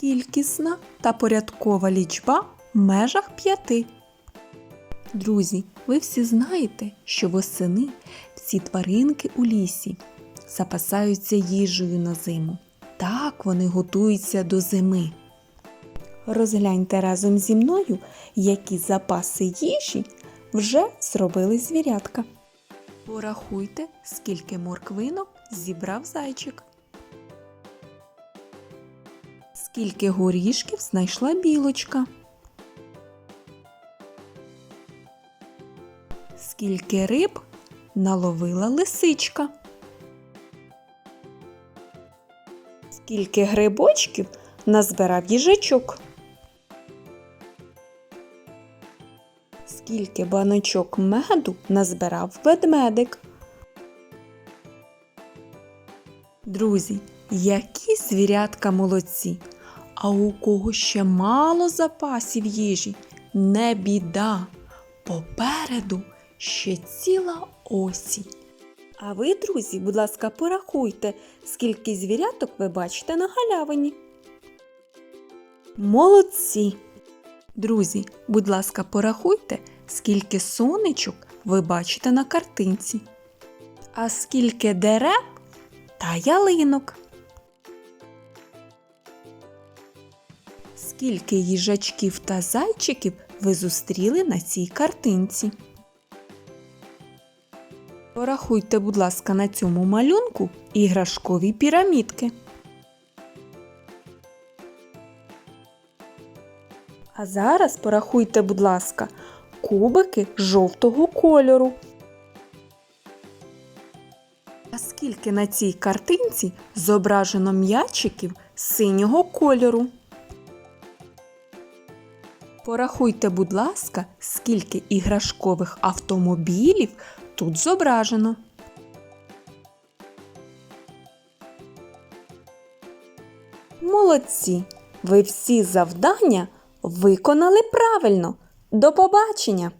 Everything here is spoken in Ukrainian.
Кількісна та порядкова лічба в межах п'яти. Друзі, ви всі знаєте, що восени всі тваринки у лісі запасаються їжею на зиму. Так вони готуються до зими. Розгляньте разом зі мною, які запаси їжі вже зробили звірятка. Порахуйте, скільки морквинок зібрав зайчик. Скільки горішків знайшла білочка. Скільки риб наловила лисичка. Скільки грибочків назбирав їжачок. Скільки баночок меду назбирав ведмедик. Друзі, які звірятка молодці! А у кого ще мало запасів їжі, не біда. Попереду ще ціла осінь. А ви, друзі, будь ласка, порахуйте, скільки звіряток ви бачите на галявині. Молодці! Друзі, будь ласка, порахуйте, скільки сонечок ви бачите на картинці. А скільки дерев та ялинок. Скільки їжачків та зайчиків ви зустріли на цій картинці? Порахуйте, будь ласка, на цьому малюнку іграшкові пірамідки. А зараз порахуйте, будь ласка, кубики жовтого кольору. А скільки на цій картинці зображено м'ячиків синього кольору? Порахуйте, будь ласка, скільки іграшкових автомобілів тут зображено. Молодці! Ви всі завдання виконали правильно. До побачення!